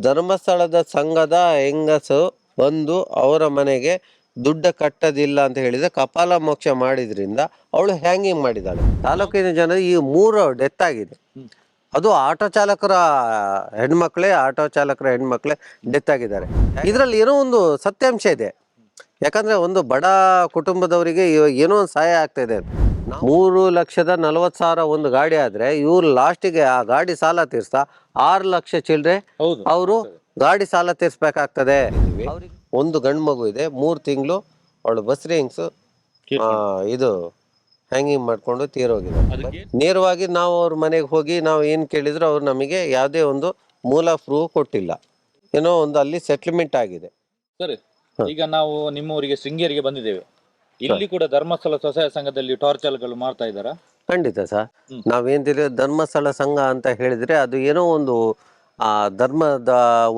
ಧರ್ಮಸ್ಥಳದ ಸಂಘದ ಹೆಂಗಸು ಬಂದು ಅವರ ಮನೆಗೆ ದುಡ್ಡ ಕಟ್ಟದಿಲ್ಲ ಅಂತ ಹೇಳಿದ್ರೆ ಕಪಾಲ ಮೋಕ್ಷ ಮಾಡಿದ್ರಿಂದ ಅವಳು ಹ್ಯಾಂಗಿಂಗ್ ಮಾಡಿದ್ದಾಳೆ. ತಾಲೂಕಿನ ಜನ ಈ ಮೂರು ಡೆತ್ ಆಗಿದೆ. ಅದು ಆಟೋ ಚಾಲಕರ ಹೆಣ್ಮಕ್ಳೇ ಆಟೋ ಚಾಲಕರ ಹೆಣ್ಮಕ್ಳೇ ಡೆತ್ ಆಗಿದ್ದಾರೆ. ಇದರಲ್ಲಿ ಏನೋ ಒಂದು ಸತ್ಯಾಂಶ ಇದೆ. ಯಾಕಂದ್ರೆ ಒಂದು ಬಡ ಕುಟುಂಬದವರಿಗೆ ಏನೋ ಒಂದು ಸಹಾಯ ಆಗ್ತಾ ಇದೆ ಮೂರು ಲಕ್ಷದ ನಲವತ್ತು ಸಾವಿರ ಒಂದು ಗಾಡಿ ಆದ್ರೆ ಇವ್ರು ಲಾಸ್ಟಿಗೆ ಆ ಗಾಡಿ ಸಾಲ ತೀರ್ಸ್ತಾ ಆರು ಲಕ್ಷ ಚಿಲ್ಲರೆ ಹೌದು. ಅವರು ಗಾಡಿ ಸಾಲ ತೀರ್ಸ್ಬೇಕಾಗ್ತದೆ. ಒಂದು ಗಂಡು ಮಗು ಇದೆ ಮೂರು ತಿಂಗಳು ಅವಳು ಬಸ್ ರಿಂಗ್ಸ್ ಇದು ಹ್ಯಾಂಗಿಂಗ್ ಮಾಡ್ಕೊಂಡು ತೀರೋಗಿದೆ. ನೇರವಾಗಿ ನಾವು ಅವ್ರ ಮನೆಗೆ ಹೋಗಿ ನಾವು ಏನು ಕೇಳಿದ್ರು ಅವ್ರು ನಮಗೆ ಯಾವುದೇ ಒಂದು ಮೂಲ ಪ್ರೂವ್ ಕೊಟ್ಟಿಲ್ಲ. ಏನೋ ಒಂದು ಅಲ್ಲಿ ಸೆಟ್ಲ್ಮೆಂಟ್ ಆಗಿದೆ. ಸರಿ. ಈಗ ನಾವು ನಿಮ್ಮ ಊರಿಗೆ ಶೃಂಗೇರಿಗೆ ಬಂದಿದ್ದೇವೆ. ಇಲ್ಲಿ ಕೂಡ ಧರ್ಮಸ್ಥಳ ಸ್ವಸಹಾಯ ಸಂಘದಲ್ಲಿ ಟಾರ್ಚರ್ಗಳು ಮಾಡ್ತಾ ಇದ್ದಾರಾ? ಖಂಡಿತ ಸರ್. ನಾವೇನ್ ತಿಳಿ ಧರ್ಮಸ್ಥಳ ಸಂಘ ಅಂತ ಹೇಳಿದ್ರೆ ಅದು ಏನೋ ಒಂದು ಆ ಧರ್ಮದ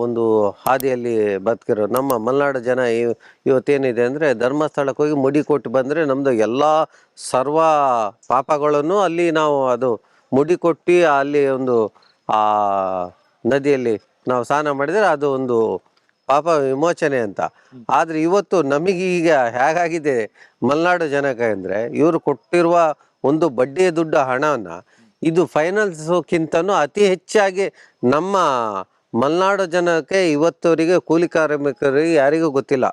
ಒಂದು ಹಾದಿಯಲ್ಲಿ ಬದುಕಿರೋ ನಮ್ಮ ಮಲೆನಾಡು ಜನ ಇವತ್ತೇನಿದೆ ಅಂದ್ರೆ ಧರ್ಮಸ್ಥಳಕ್ಕೆ ಹೋಗಿ ಮುಡಿ ಕೊಟ್ಟು ಬಂದ್ರೆ ನಮ್ದು ಎಲ್ಲಾ ಸರ್ವ ಪಾಪಗಳನ್ನು ಅಲ್ಲಿ ನಾವು ಅದು ಮುಡಿ ಕೊಟ್ಟು ಅಲ್ಲಿ ಒಂದು ಆ ನದಿಯಲ್ಲಿ ನಾವು ಸ್ನಾನ ಮಾಡಿದ್ರೆ ಅದು ಒಂದು ಪಾಪ ವಿಮೋಚನೆ ಅಂತ. ಆದ್ರೆ ಇವತ್ತು ನಮಗೆ ಈಗ ಹೇಗಾಗಿದೆ ಮಲೆನಾಡು ಜನಕ್ಕೆ ಅಂದ್ರೆ ಇವರು ಕೊಟ್ಟಿರುವ ಒಂದು ಬಡ್ಡಿಯ ದುಡ್ಡು ಹಣವನ್ನ ಇದು ಫೈನಾನ್ಸ್ಕ್ಕಿಂತನೂ ಅತಿ ಹೆಚ್ಚಾಗಿ ನಮ್ಮ ಮಲೆನಾಡು ಜನಕ್ಕೆ ಇವತ್ತವರಿಗೆ ಕೂಲಿ ಕಾರ್ಮಿಕರಿಗೆ ಯಾರಿಗೂ ಗೊತ್ತಿಲ್ಲ.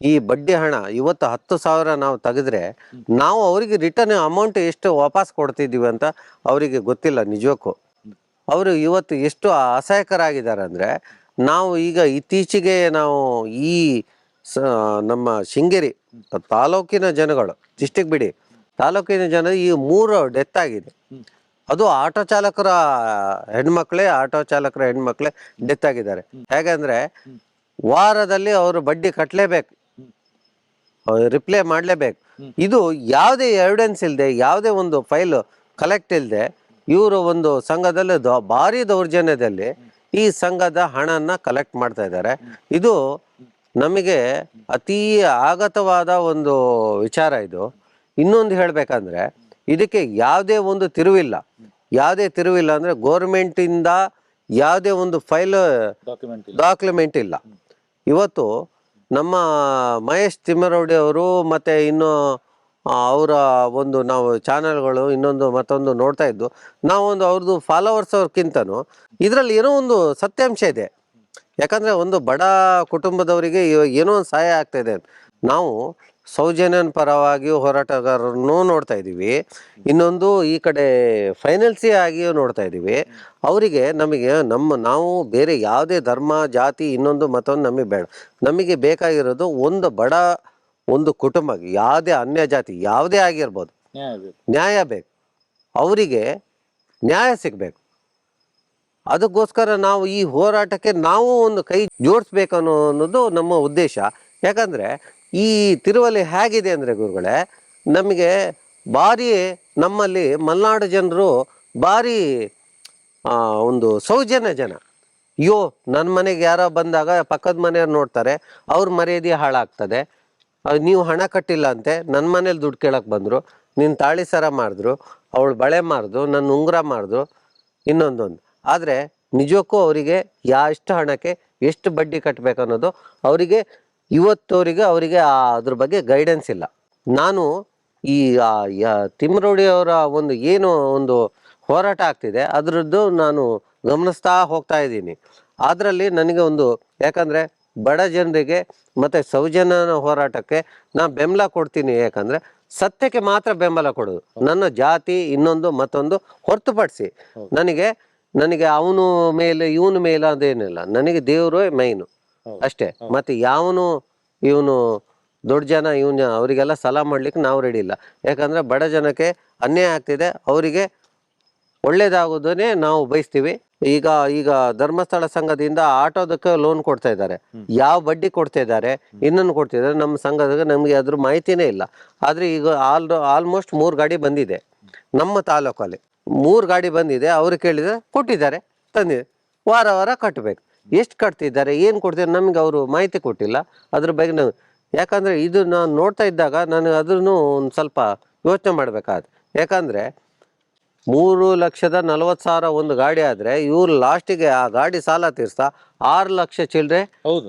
ಈ ಬಡ್ಡಿ ಹಣ ಇವತ್ತು ಹತ್ತು ಸಾವಿರ ನಾವು ತೆಗೆದ್ರೆ ನಾವು ಅವರಿಗೆ ರಿಟರ್ನ್ ಅಮೌಂಟ್ ಎಷ್ಟು ವಾಪಸ್ ಕೊಡ್ತಿದ್ದೀವಿ ಅಂತ ಅವರಿಗೆ ಗೊತ್ತಿಲ್ಲ ನಿಜಕ್ಕೂ. ಅವರು ಇವತ್ತು ಎಷ್ಟು ಅಸಹಾಯಕರಾಗಿದ್ದಾರೆ ಅಂದರೆ ನಾವು ಈಗ ಇತ್ತೀಚೆಗೆ ನಾವು ಈ ಸ ನಮ್ಮ ಶೃಂಗೇರಿ ತಾಲೂಕಿನ ಜನಗಳು ಡಿಸ್ಟಿಕ್ ಬಿಡಿ ತಾಲೂಕಿನ ಜನ ಈ ಮೂರು ಡೆತ್ ಆಗಿದೆ. ಅದು ಆಟೋ ಚಾಲಕರ ಹೆಣ್ಮಕ್ಳೇ ಆಟೋ ಚಾಲಕರ ಹೆಣ್ಮಕ್ಳೇ ಡೆತ್ ಆಗಿದ್ದಾರೆ. ಹೇಗಂದ್ರೆ ವಾರದಲ್ಲಿ ಅವರು ಬಡ್ಡಿ ಕಟ್ಟಲೇಬೇಕು ರಿಪ್ಲೈ ಮಾಡಲೇಬೇಕು. ಇದು ಯಾವುದೇ ಎವಿಡೆನ್ಸ್ ಇಲ್ಲದೆ ಯಾವುದೇ ಒಂದು ಫೈಲ್ ಕಲೆಕ್ಟ್ ಇಲ್ಲದೆ ಇವರು ಒಂದು ಸಂಘದಲ್ಲಿ ಭಾರಿ ದೌರ್ಜನ್ಯದಲ್ಲಿ ಈ ಸಂಘದ ಹಣನ ಕಲೆಕ್ಟ್ ಮಾಡ್ತಾ ಇದ್ದಾರೆ. ಇದು ನಮಗೆ ಅತಿ ಆಗತವಾದ ಒಂದು ವಿಚಾರ ಇದು. ಇನ್ನೊಂದು ಹೇಳಬೇಕಂದ್ರೆ ಇದಕ್ಕೆ ಯಾವುದೇ ಒಂದು ತಿರುವಿಲ್ಲ. ಯಾವುದೇ ತಿರುವಿಲ್ಲ ಅಂದರೆ ಗೋರ್ಮೆಂಟಿಂದ ಯಾವುದೇ ಒಂದು ಫೈಲ್ ಡಾಕ್ಯುಮೆಂಟ್ ಇಲ್ಲ. ಡಾಕ್ಯುಮೆಂಟ್ ಇಲ್ಲ. ಇವತ್ತು ನಮ್ಮ ಮಹೇಶ್ ತಿಮ್ಮರೌಡಿ ಅವರು ಮತ್ತು ಇನ್ನು ಅವರ ಒಂದು ನಾವು ಚಾನಲ್ಗಳು ಇನ್ನೊಂದು ಮತ್ತೊಂದು ನೋಡ್ತಾ ಇದ್ದು ನಾವೊಂದು ಅವ್ರದ್ದು ಫಾಲೋವರ್ಸ್ ಅವ್ರಕ್ಕಿಂತನೂ ಇದರಲ್ಲಿ ಏನೋ ಒಂದು ಸತ್ಯಾಂಶ ಇದೆ. ಯಾಕಂದರೆ ಒಂದು ಬಡ ಕುಟುಂಬದವರಿಗೆ ಇವಾಗ ಏನೋ ಒಂದು ಸಹಾಯ ಆಗ್ತಾ ಇದೆ ನಾವು ಸೌಜನ್ಯನ ಪರವಾಗಿ ಹೋರಾಟಗಾರರನ್ನು ನೋಡ್ತಾ ಇದ್ದೀವಿ. ಇನ್ನೊಂದು ಈ ಕಡೆ ಫೈನಲ್ಸಿ ಆಗಿಯೂ ನೋಡ್ತಾ ಇದ್ದೀವಿ. ಅವರಿಗೆ ನಮಗೆ ನಮ್ಮ ನಾವು ಬೇರೆ ಯಾವುದೇ ಧರ್ಮ, ಜಾತಿ ಇನ್ನೊಂದು ಮತ್ತೊಂದು ನಮಗೆ ಬೇಡ. ನಮಗೆ ಬೇಕಾಗಿರೋದು ಒಂದು ಬಡ ಒಂದು ಕುಟುಂಬ ಯಾವುದೇ ಅನ್ಯ ಜಾತಿ ಯಾವುದೇ ಆಗಿರ್ಬೋದು ನ್ಯಾಯ ಬೇಕು. ಅವರಿಗೆ ನ್ಯಾಯ ಸಿಗಬೇಕು. ಅದಕ್ಕೋಸ್ಕರ ನಾವು ಈ ಹೋರಾಟಕ್ಕೆ ನಾವು ಒಂದು ಕೈ ಜೋಡಿಸ್ಬೇಕು ಅನ್ನೋ ಅನ್ನೋದು ನಮ್ಮ ಉದ್ದೇಶ. ಯಾಕಂದರೆ ಈ ತಿರುವಲ್ಲಿ ಹೇಗಿದೆ ಅಂದರೆ ಗುರುಗಳೇ ನಮಗೆ ಭಾರಿ ನಮ್ಮಲ್ಲಿ ಮಲೆನಾಡು ಜನರು ಭಾರಿ ಒಂದು ಸೌಜನ್ಯ ಜನ. ಅಯ್ಯೋ ನನ್ನ ಮನೆಗೆ ಯಾರೋ ಬಂದಾಗ ಪಕ್ಕದ ಮನೆಯವ್ರು ನೋಡ್ತಾರೆ ಅವ್ರ ಮರ್ಯಾದೆ ಹಾಳಾಗ್ತದೆ. ಅಹ್, ನೀವು ಹಣ ಕಟ್ಟಿಲ್ಲ ಅಂತೆ ನನ್ನ ಮನೇಲಿ ದುಡ್ಡು ಕೇಳಕ್ಕೆ ಬಂದರು ನಿನ್ನ ತಾಳಿ ಸರ ಮಾಡಿದ್ರು ಅವಳು ಬಳೆ ಮಾರಿದ್ರು ನನ್ನ ಉಂಗುರ ಮಾರಿದ್ರು ಇನ್ನೊಂದೊಂದು. ಆದರೆ ನಿಜಕ್ಕೂ ಅವರಿಗೆ ಯಾ ಎಷ್ಟು ಹಣಕ್ಕೆ ಎಷ್ಟು ಬಡ್ಡಿ ಕಟ್ಟಬೇಕು ಅನ್ನೋದು ಅವರಿಗೆ ಇವತ್ತವರಿಗೆ ಅವರಿಗೆ ಅದ್ರ ಬಗ್ಗೆ ಗೈಡೆನ್ಸ್ ಇಲ್ಲ. ನಾನು ಈ ಅವರ ಒಂದು ಏನು ಒಂದು ಹೋರಾಟ ಆಗ್ತಿದೆ ಅದರದ್ದು ನಾನು ಗಮನಿಸ್ತಾ ಹೋಗ್ತಾ ಇದ್ದೀನಿ. ಅದರಲ್ಲಿ ನನಗೆ ಒಂದು ಯಾಕಂದರೆ ಬಡ ಜನರಿಗೆ ಮತ್ತು ಸೌಜನ್ಯನ ಹೋರಾಟಕ್ಕೆ ನಾನು ಬೆಂಬಲ ಕೊಡ್ತೀನಿ. ಯಾಕಂದರೆ ಸತ್ಯಕ್ಕೆ ಮಾತ್ರ ಬೆಂಬಲ ಕೊಡೋದು. ನನ್ನ ಜಾತಿ ಇನ್ನೊಂದು ಮತ್ತೊಂದು ಹೊರತುಪಡಿಸಿ. ನನಗೆ ನನಗೆ ಅವನು ಮೇಲೆ ಇವನು ಮೇಲೆ ಅದೇನಿಲ್ಲ. ನನಗೆ ದೇವರು ಮೈನು ಅಷ್ಟೇ. ಮತ್ತೆ ಯಾವನು ಇವನು ದೊಡ್ಡ ಜನ ಇವನು ಅವರಿಗೆಲ್ಲ ಸಲ ಮಾಡ್ಲಿಕ್ಕೆ ನಾವು ರೆಡಿ ಇಲ್ಲ. ಯಾಕಂದ್ರೆ ಬಡ ಜನಕ್ಕೆ ಅನ್ಯಾಯ ಆಗ್ತಿದೆ. ಅವರಿಗೆ ಒಳ್ಳೇದಾಗೋದನ್ನೇ ನಾವು ಬಯಸ್ತೀವಿ. ಈಗ ಈಗ ಧರ್ಮಸ್ಥಳ ಸಂಘದಿಂದ ಆಟೋದಕ್ಕೆ ಲೋನ್ ಕೊಡ್ತಾ ಇದ್ದಾರೆ. ಯಾವ ಬಡ್ಡಿ ಕೊಡ್ತಾ ಇದ್ದಾರೆ ಇನ್ನೊಂದು ಕೊಡ್ತಿದ್ದಾರೆ ನಮ್ಮ ಸಂಘದಾಗ ನಮಗೆ ಅದ್ರ ಮಾಹಿತಿನೇ ಇಲ್ಲ. ಆದ್ರೆ ಈಗ ಆಲ್ ಆಲ್ಮೋಸ್ಟ್ ಮೂರು ಗಾಡಿ ಬಂದಿದೆ. ನಮ್ಮ ತಾಲೂಕಲ್ಲಿ ಮೂರು ಗಾಡಿ ಬಂದಿದೆ. ಅವ್ರು ಕೇಳಿದ್ರೆ ಕೊಟ್ಟಿದ್ದಾರೆ. ತಂದಿದೆ. ವಾರ ವಾರ ಕಟ್ಟಬೇಕು ಎಷ್ಟು ಕಟ್ತಿದ್ದಾರೆ ಏನು ಕೊಡ್ತಿದ್ದಾರೆ ನಮ್ಗೆ ಅವರು ಮಾಹಿತಿ ಕೊಟ್ಟಿಲ್ಲ. ಅದ್ರ ಬಗ್ಗೆ ನಾವು ಯಾಕಂದ್ರೆ ಇದು ನಾನು ನೋಡ್ತಾ ಇದ್ದಾಗ ನನಗೆ ಅದನ್ನು ಒಂದು ಸ್ವಲ್ಪ ಯೋಚನೆ ಮಾಡಬೇಕಾದ ಯಾಕಂದ್ರೆ ಮೂರು ಲಕ್ಷದ ನಲವತ್ತು ಸಾವಿರ ಒಂದು ಗಾಡಿ ಆದರೆ ಇವ್ರು ಲಾಸ್ಟಿಗೆ ಆ ಗಾಡಿ ಸಾಲ ತೀರ್ಸ್ತಾ ಆರು ಲಕ್ಷ ಚಿಲ್ಲರೆ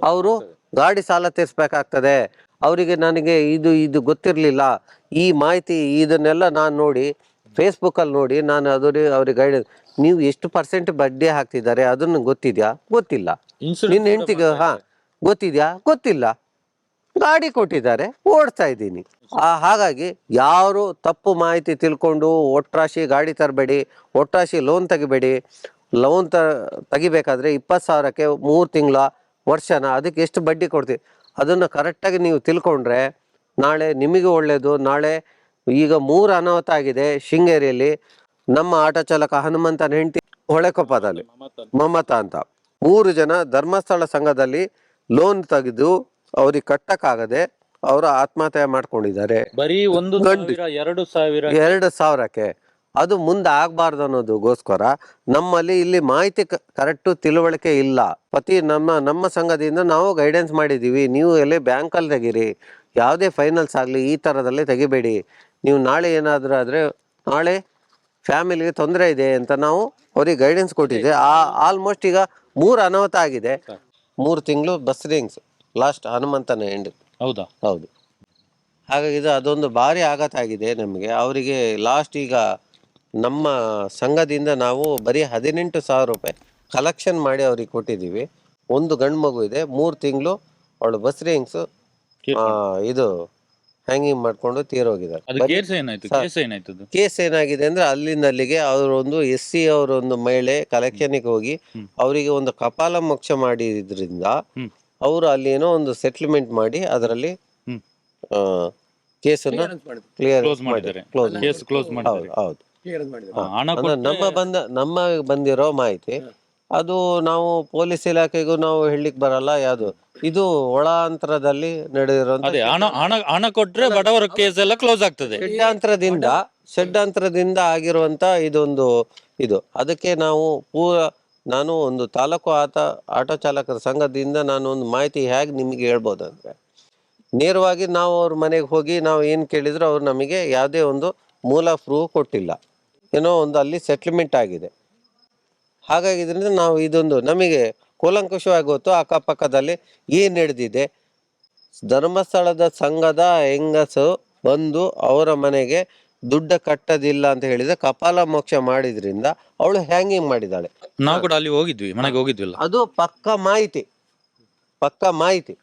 ಅವರು ಗಾಡಿ ಸಾಲ ತೀರಿಸ್ಬೇಕಾಗ್ತದೆ. ಅವರಿಗೆ ನನಗೆ ಇದು ಇದು ಗೊತ್ತಿರಲಿಲ್ಲ. ಈ ಮಾಹಿತಿ ಇದನ್ನೆಲ್ಲ ನಾನು ನೋಡಿ ಫೇಸ್ಬುಕ್ಕಲ್ಲಿ ನೋಡಿ ನಾನು ಅದು ಅವ್ರಿಗೆ ಗೈಡೆನ್ಸ್ ನೀವು ಎಷ್ಟು ಪರ್ಸೆಂಟ್ ಬಡ್ಡಿ ಹಾಕ್ತಿದ್ದಾರೆ ಅದನ್ನು ಗೊತ್ತಿದೆಯಾ? ಗೊತ್ತಿಲ್ಲ. ನಿನ್ನ ಹೆಂಡತಿಗೆ ಹಾ ಗೊತ್ತಿದ್ಯಾ? ಗೊತ್ತಿಲ್ಲ. ಗಾಡಿ ಕೊಟ್ಟಿದ್ದಾರೆ ಓಡ್ತಾ ಇದ್ದೀನಿ. ಆ, ಹಾಗಾಗಿ ಯಾರು ತಪ್ಪು ಮಾಹಿತಿ ತಿಳ್ಕೊಂಡು ಒಟ್ರಾಶಿ ಗಾಡಿ ತರಬೇಡಿ ಒಟ್ರಾಶಿ ಲೋನ್ ತೆಗಿಬೇಡಿ ಲೋನ್ ತ ತೆಗಿಬೇಕಾದ್ರೆ ಇಪ್ಪತ್ತು ಸಾವಿರಕ್ಕೆ ಮೂರು ತಿಂಗಳ ವರ್ಷನ ಅದಕ್ಕೆ ಎಷ್ಟು ಬಡ್ಡಿ ಕೊಡ್ತೀವಿ ಅದನ್ನು ಕರೆಕ್ಟಾಗಿ ನೀವು ತಿಳ್ಕೊಂಡ್ರೆ ನಾಳೆ ನಿಮಗೆ ಒಳ್ಳೆಯದು ನಾಳೆ ಈಗ ಮೂರು ಅನಾಹುತ ಆಗಿದೆ ಶೃಂಗೇರಿಯಲ್ಲಿ. ನಮ್ಮ ಆಟೋ ಚಾಲಕ ಹನುಮಂತನ ಹೆಂಡತಿ ಹೊಳೆಕೊಪ್ಪದಲ್ಲಿ. ಮಮತಾ ಅಂತ. ಮೂರು ಜನ ಧರ್ಮಸ್ಥಳ ಸಂಘದಲ್ಲಿ ಲೋನ್ ತೆಗೆದು ಅವ್ರಿಗೆ ಕಟ್ಟಕ್ಕಾಗದೆ ಅವರು ಆತ್ಮಹತ್ಯೆ ಮಾಡ್ಕೊಂಡಿದ್ದಾರೆ. ಬರೀ ಒಂದು ಗಂಡು. ಸಾವಿರ ಎರಡು ಸಾವಿರ. ಎರಡು ಸಾವಿರಕ್ಕೆ. ಅದು ಮುಂದೆ ಆಗಬಾರ್ದು ಅನ್ನೋದಕ್ಕೋಸ್ಕರ ನಮ್ಮಲ್ಲಿ ಇಲ್ಲಿ ಮಾಹಿತಿ ಕರೆಕ್ಟು ತಿಳುವಳಿಕೆ ಇಲ್ಲ. ಪತಿ ನಮ್ಮ ನಮ್ಮ ಸಂಘದಿಂದ ನಾವು ಗೈಡೆನ್ಸ್ ಮಾಡಿದ್ದೀವಿ. ನೀವು ಎಲ್ಲಿ ಬ್ಯಾಂಕಲ್ಲಿ ತೆಗೀರಿ. ಯಾವುದೇ ಫೈನಲ್ಸ್ ಆಗಲಿ ಈ ಥರದಲ್ಲಿ ತೆಗಿಬೇಡಿ. ನೀವು ನಾಳೆ ಏನಾದರೂ ಆದರೆ ನಾಳೆ ಫ್ಯಾಮಿಲಿಗೆ ತೊಂದರೆ ಇದೆ ಅಂತ ನಾವು ಅವ್ರಿಗೆ ಗೈಡೆನ್ಸ್ ಕೊಟ್ಟಿದ್ದೆ. ಆ ಆಲ್ಮೋಸ್ಟ್ ಈಗ ಮೂರು ಅನಾಹುತ ಆಗಿದೆ. ಮೂರು ತಿಂಗಳು ಬಸ್ ರಿಂಗ್ಸ್ ಲಾಸ್ಟ್ ಹನುಮಂತನ ಎಂಡ್ ಹೌದಾ? ಹೌದು. ಹಾಗಾಗಿ ಇದು ಅದೊಂದು ಭಾರಿ ಆಘಾತ ಆಗಿದೆ ನಮಗೆ. ಅವರಿಗೆ ಲಾಸ್ಟ್ ಈಗ ನಮ್ಮ ಸಂಘದಿಂದ ನಾವು ಬರೀ ಹದಿನೆಂಟು ಸಾವಿರ ರೂಪಾಯಿ ಕಲೆಕ್ಷನ್ ಮಾಡಿ ಅವ್ರಿಗೆ ಕೊಟ್ಟಿದ್ದೀವಿ. ಒಂದು ಗಂಡು ಮಗು ಇದೆ ಮೂರು ತಿಂಗಳು ಅವಳು ಬಸ್ ರಿಂಗ್ಸ್ ಇದು ಹ್ಯಾಂಗಿಂಗ್ ಮಾಡ್ಕೊಂಡು ತೀರೋಗಿದ್ದಾರೆ. ಅದು ಕೇಸ್ ಏನಾಯ್ತು? ಕೇಸ್ ಏನಾಯ್ತು ಅದು? ಕೇಸ್ ಏನಾಗಿದೆ ಅಂದ್ರೆ ಅಲ್ಲಿಂದ ಅಲ್ಲಿಗೆ ಅವರೊಂದು ಎಸ್ ಸಿ ಅವರೊಂದು ಮಹಿಳೆ ಕಲೆಕ್ಷನ್ಗೆ ಹೋಗಿ ಅವರಿಗೆ ಒಂದು ಕಪಾಲ ಮೋಕ್ಷ ಮಾಡಿದ್ರಿಂದ ಹ್ಮ್. ಅವರು ಅಲ್ಲಿ ಏನೋ ಒಂದು ಸೆಟ್ಲ್ಮೆಂಟ್ ಮಾಡಿ ಅದರಲ್ಲಿ ಆ ಕೇಸನ್ನ ಕ್ಲಿಯರ್ Close ಮಾಡಿದ್ದಾರೆ. ಕ್ಲೋಸ್ ಕೇಸ್ ಕ್ಲೋಸ್ ಹೌದು ಮಾಡಿದ್ದಾರೆ. ಹೌದು ಹಣ ಅಂದ್ರೆ ಕೊಟ್ರೆ- ನಮ್ಮ ಬಂದ ನಮ್ಮ ಬಂದಿರೋ ಮಾಹಿತಿ ಅದು ನಾವು ಪೊಲೀಸ್ ಇಲಾಖೆಗೂ ನಾವು ಹೇಳಲಿಕ್ಕೆ ಬರಲ್ಲ ಯಾವುದು. ಇದು ಒಳಾಂತರದಲ್ಲಿ ನಡೆದಿರುವಂತ ಅದೇ ಹಣ ಹಣ ಹಣ ಕೊಟ್ರೆ ಬಡವರ ಕೇಸ್ ಎಲ್ಲ ಕ್ಲೋಸ್ ಆಗ್ತದೆ. ಷಡ್ಯಂತ್ರದಿಂದ ಷಡ್ಯಂತ್ರದಿಂದ ಆಗಿರುವಂತ ಇದೊಂದು ಇದು. ಅದಕ್ಕೆ ನಾವು ಪೂರ ನಾನು ಒಂದು ತಾಲೂಕು ಆತ ಆಟೋ ಚಾಲಕರ ಸಂಘದಿಂದ ನಾನು ಒಂದು ಮಾಹಿತಿ ಹೇಗೆ ನಿಮಗೆ ಹೇಳ್ಬೋದು ಅಂದರೆ, ನೇರವಾಗಿ ನಾವು ಅವ್ರ ಮನೆಗೆ ಹೋಗಿ ನಾವು ಏನು ಕೇಳಿದ್ರು ಅವ್ರು ನಮಗೆ ಯಾವುದೇ ಒಂದು ಮೂಲ ಪ್ರೂಫ್ ಕೊಟ್ಟಿಲ್ಲ. ಏನೋ ಒಂದು ಅಲ್ಲಿ ಸೆಟ್ಲ್ಮೆಂಟ್ ಆಗಿದೆ. ಹಾಗಾಗಿ ಇದರಿಂದ ನಾವು ಇದೊಂದು ನಮಗೆ ಕೂಲಂಕುಷವಾಗಿ ಗೊತ್ತು, ಅಕ್ಕಪಕ್ಕದಲ್ಲಿ ಏನು ನಡೆದಿದೆ. ಧರ್ಮಸ್ಥಳದ ಸಂಘದ ಹೆಂಗಸು ಬಂದು ಅವರ ಮನೆಗೆ ದುಡ್ಡು ಕಟ್ಟದಿಲ್ಲ ಅಂತ ಹೇಳಿದ್ರೆ ಕಪಾಲ ಮೋಕ್ಷ ಮಾಡಿದ್ರಿಂದ ಅವಳು ಹ್ಯಾಂಗಿಂಗ್ ಮಾಡಿದಾಳೆ ನಾವು ಕೂಡ ಅಲ್ಲಿ ಹೋಗಿದ್ವಿ ಮನೆಗೆ ಹೋಗಿದ್ವಿಲ್ಲ ಅದು ಪಕ್ಕ ಮಾಹಿತಿ ಪಕ್ಕ ಮಾಹಿತಿ.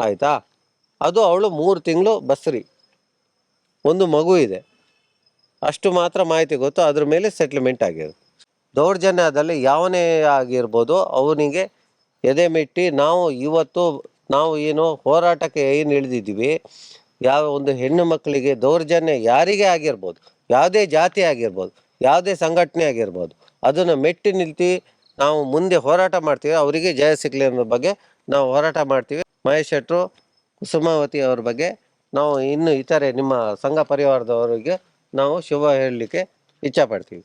ಆಯ್ತಾ? ಅದು ಅವಳು ಮೂರು ತಿಂಗಳು ಬಸ್ರಿ. ಒಂದು ಮಗು ಇದೆ. ಅಷ್ಟು ಮಾತ್ರ ಮಾಹಿತಿ ಗೊತ್ತು ಅದ್ರ ಮೇಲೆ ಸೆಟ್ಲ್ಮೆಂಟ್ ಆಗಿದೆ ದೌರ್ಜನ್ಯದಲ್ಲಿ ಯಾವನೇ ಆಗಿರ್ಬೋದು ಅವನಿಗೆ ಎದೆ ಮೆಟ್ಟಿ ನಾವು ಇವತ್ತು ನಾವು ಏನು ಹೋರಾಟಕ್ಕೆ ಏನು ಇಳಿದಿದ್ದೀವಿ ಯಾವ ಒಂದು ಹೆಣ್ಣು ಮಕ್ಕಳಿಗೆ ದೌರ್ಜನ್ಯ ಯಾರಿಗೆ ಆಗಿರ್ಬೋದು, ಯಾವುದೇ ಜಾತಿ ಆಗಿರ್ಬೋದು, ಯಾವುದೇ ಸಂಘಟನೆ ಆಗಿರ್ಬೋದು, ಅದನ್ನು ಮೆಟ್ಟಿ ನಿಲ್ತಿ ನಾವು ಮುಂದೆ ಹೋರಾಟ ಮಾಡ್ತೀವಿ. ಅವರಿಗೆ ಜಯ ಸಿಗಲಿ ಅನ್ನೋ ಬಗ್ಗೆ ನಾವು ಹೋರಾಟ ಮಾಡ್ತೀವಿ. ಮಹೇಶ್ ಶೆಟ್ರು, ಕುಸುಮಾವತಿ ಅವ್ರ ಬಗ್ಗೆ ನಾವು ಇನ್ನು ಇತರೆ ನಿಮ್ಮ ಸಂಘ ಪರಿವಾರದವರಿಗೆ ನಾವು ಶುಭ ಹೇಳಲಿಕ್ಕೆ ಇಚ್ಛಪಡ್ತೀವಿ.